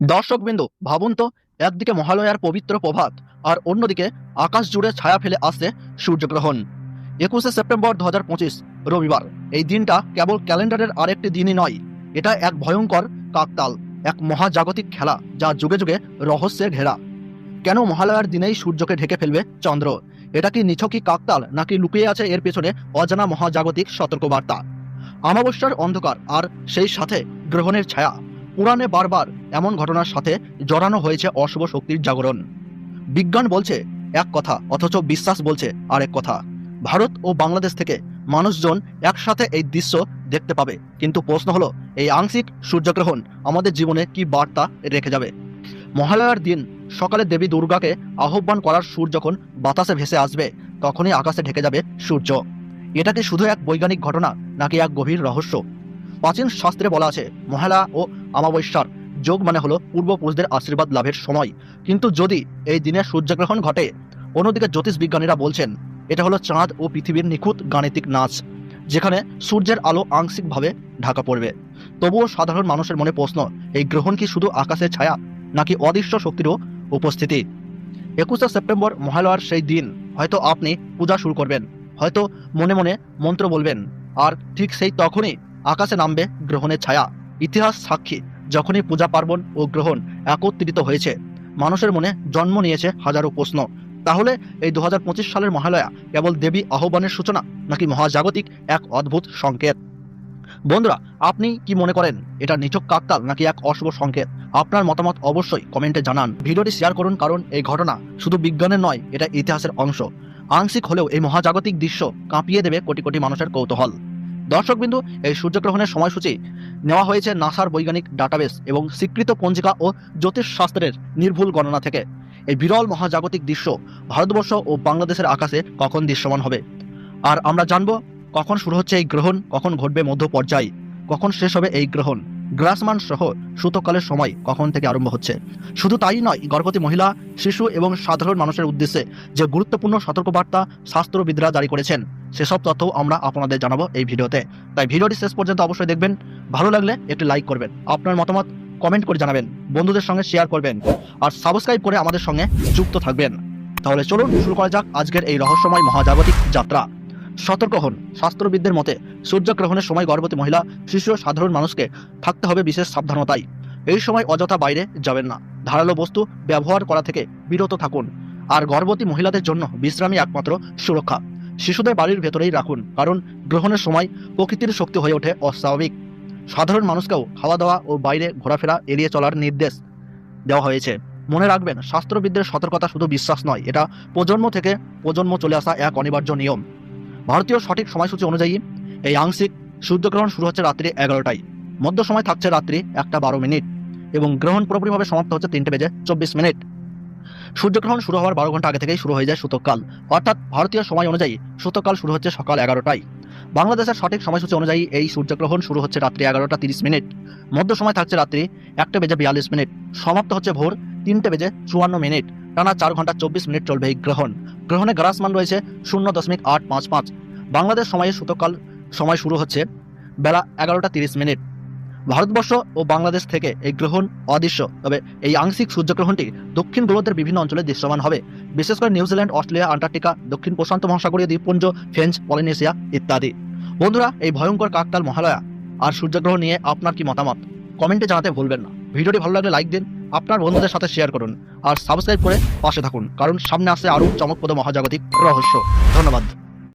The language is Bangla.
দর্শকবৃন্দ, ভাবুন তো, একদিকে মহালয়ার পবিত্র প্রভাত আর অন্যদিকে আকাশ জুড়ে ছায়া ফেলে আসছে সূর্যগ্রহণ। একুশে সেপ্টেম্বর দু হাজার পঁচিশ, রবিবার। এই দিনটা কেবল ক্যালেন্ডারের আরেকটি দিনই নয়, এটা এক ভয়ঙ্কর কাকতাল, এক মহাজাগতিক খেলা যা যুগে যুগে রহস্যের ঘেরা। কেন মহালয়ার দিনেই সূর্যকে ঢেকে ফেলবে চন্দ্র? এটা কি নিছকই কাকতাল নাকি লুকিয়ে আছে এর পেছনে অজানা মহাজাগতিক সতর্কবার্তা? অমাবস্যার অন্ধকার আর সেই সাথে গ্রহণের ছায়া পুরাণে বারবার এমন ঘটনার সাথে জড়ানো হয়েছে অশুভ শক্তির জাগরণ। বিজ্ঞান বলছে এক কথা, অথচ বিশ্বাস বলছে আরেক কথা। ভারত ও বাংলাদেশ থেকে মানুষজন একসাথে এই দৃশ্য দেখতে পাবে। কিন্তু প্রশ্ন হলো, এই আংশিক সূর্যগ্রহণ আমাদের জীবনে কি বার্তা রেখে যাবে? মহালয়ার দিন সকালে দেবী দুর্গাকে আহ্বান করার সুর যখন বাতাসে ভেসে আসবে, তখনই আকাশে ঢেকে যাবে সূর্য। এটা কি শুধু এক বৈজ্ঞানিক ঘটনা, নাকি এক গভীর রহস্য? প্রাচীন শাস্ত্রে বলা আছে মহালয়া ও অমাবস্যার যোগ মানে হলো পূর্বপুরুষদের আশীর্বাদ লাভের সময়। কিন্তু যদি এই দিনে সূর্যগ্রহণ ঘটে, অন্যদিকে জ্যোতিষ বিজ্ঞানীরা বলছেন, এটা হলো চাঁদ ও পৃথিবীর নিখুঁত গাণিতিক নাচ, যেখানে সূর্যের আলো আংশিকভাবে ঢাকা পড়বে। তবুও সাধারণ মানুষের মনে প্রশ্ন, এই গ্রহণ কি শুধু আকাশের ছায়া, নাকি অদৃশ্য শক্তিরও উপস্থিতি? একুশে সেপ্টেম্বর মহালয়ার সেই দিন, হয়তো আপনি পূজা শুরু করবেন, হয়তো মনে মনে মন্ত্র বলবেন, আর ঠিক সেই তখনই আকাশে নামবে গ্রহণের ছায়া। ইতিহাস সাক্ষী, যখনই পূজা পার্বণ ও গ্রহণ একত্রিত হয়েছে, মানুষের মনে জন্ম নিয়েছে হাজারো প্রশ্ন। তাহলে এই দু হাজার পঁচিশ সালের মহালয়া কেবল দেবী আহ্বানের সূচনা, নাকি মহাজাগতিক এক অদ্ভুত সংকেত? বন্ধুরা, আপনি কি মনে করেন এটা নিচক কাকতাল নাকি এক অশুভ সংকেত? আপনার মতামত অবশ্যই কমেন্টে জানান। ভিডিওটি শেয়ার করুন কারণ এই ঘটনা শুধু বিজ্ঞানের নয়, এটা ইতিহাসের অংশ। আংশিক হলেও এই মহাজাগতিক দৃশ্য কাঁপিয়ে দেবে কোটি কোটি মানুষের কৌতূহল। দর্শকবিন্দু, এই সূর্যগ্রহণের সময়সূচি নেওয়া হয়েছে নাসার বৈজ্ঞানিক ডাটাবেস এবং স্বীকৃত পঞ্জিকা ও জ্যোতিষশাস্ত্রের নির্ভুল গণনা থেকে। এই বিরল মহাজাগতিক দৃশ্য ভারতবর্ষ ও বাংলাদেশের আকাশে কখন দৃশ্যমান হবে? আর আমরা জানব কখন শুরু হচ্ছে এই গ্রহণ, কখন ঘটবে মধ্য পর্যায়, কখন শেষ হবে এই গ্রহণ। গ্রাসমান সহ সূতকালের সময় কখন থেকে আরম্ভ হচ্ছে? শুধু তাই নয়, গর্ভবতী মহিলা, শিশু এবং সাধারণ মানুষের উদ্দেশ্যে যে গুরুত্বপূর্ণ সতর্কবার্তা শাস্ত্রবিদরা জারি করেছেন, সেসব তথ্যও আমরা আপনাদের জানাব এই ভিডিওতে। তাই ভিডিওটি শেষ পর্যন্ত অবশ্যই দেখবেন। ভালো লাগলে একটি লাইক করবেন, আপনার মতামত কমেন্ট করে জানাবেন, বন্ধুদের সঙ্গে শেয়ার করবেন আর সাবস্ক্রাইব করে আমাদের সঙ্গে যুক্ত থাকবেন। তাহলে চলুন, শুরু করা যাক আজকের এই রহস্যময় মহাজাগতিক যাত্রা। সতর্ক হন। শাস্ত্রবিদদের মতে, সূর্যগ্রহণের সময় গর্ভবতী মহিলা শিশু সাধারণ মানুষকে থাকতে হবে বিশেষ সাবধানতায় এই সময় অযথা বাইরে যাবেন না। ধারালো বস্তু ব্যবহার করা থেকে বিরত থাকুন। আর গর্ভবতী মহিলাদের জন্য বিশ্রামই একমাত্র সুরক্ষা। শিশুদের বাড়ির ভেতরেই রাখুন, কারণ গ্রহণের সময় প্রকৃতির শক্তি হয়ে ওঠে অস্বাভাবিক। সাধারণ মানুষকেও খাওয়া দাওয়া ও বাইরে ঘোরাফেরা এড়িয়ে চলার নির্দেশ দেওয়া হয়েছে। মনে রাখবেন, শাস্ত্রবিদদের সতর্কতা শুধু বিশ্বাস নয়, এটা প্রজন্ম থেকে প্রজন্ম চলে আসা এক অনিবার্য নিয়ম। ভারতীয় সঠিক সময়সূচি অনুযায়ী এই আংশিক সূর্যগ্রহণ শুরু হচ্ছে রাত্রি এগারোটায়। মধ্য সময় থাকছে রাত্রি একটা বারো মিনিট এবং গ্রহণ পুরোপুরিভাবে সমাপ্ত হচ্ছে তিনটে বেজে চব্বিশ মিনিট। সূর্যগ্রহণ শুরু হওয়ার বারো ঘণ্টা আগে থেকেই শুরু হয়ে যায় সূতককাল অর্থাৎ ভারতীয় সময় অনুযায়ী সূতকাল শুরু হচ্ছে সকাল এগারোটায়। বাংলাদেশের সঠিক সময়সূচি অনুযায়ী এই সূর্যগ্রহণ শুরু হচ্ছে রাত্রি এগারোটা তিরিশ মিনিট। মধ্য সময় থাকছে রাত্রি একটা বেজে বিয়াল্লিশ মিনিট। সমাপ্ত হচ্ছে ভোর তিনটে বেজে চুয়ান্ন মিনিট। টানা চার ঘণ্টা চব্বিশ মিনিট চলবে এই গ্রহণ। গ্রহণে গ্রাসমান রয়েছে শূন্য দশমিক আট পাঁচ পাঁচ। বাংলাদেশ সময়ে সূতকাল সময় শুরু হচ্ছে বেলা এগারোটা তিরিশ মিনিট। ভারতবর্ষ ও বাংলাদেশ থেকে এই গ্রহণ অদৃশ্য। তবে এই আংশিক সূর্যগ্রহণটি দক্ষিণ গোলকের বিভিন্ন অঞ্চলে দৃশ্যমান হবে। বিশেষ করে নিউজিল্যান্ড অস্ট্রেলিয়া, আন্টার্কটিকা, দক্ষিণ প্রশান্ত মহাসাগরীয় দ্বীপপুঞ্জ, ফ্রেঞ্চ, পলিনেশিয়া ইত্যাদি। বন্ধুরা, এই ভয়ঙ্কর কাকতাল মহালয়া আর সূর্যগ্রহণ নিয়ে আপনার কি মতামত? কমেন্টে জানাতে ভুলবেন না। ভিডিওটি ভালো লাগলে লাইক দিন আপনার বন্ধুদের সাথে শেয়ার করুন আর সাবস্ক্রাইব করে পাশে থাকুন। কারণ সামনে আসে আরও চমকপ্রদ মহাজাগতিক রহস্য। ধন্যবাদ।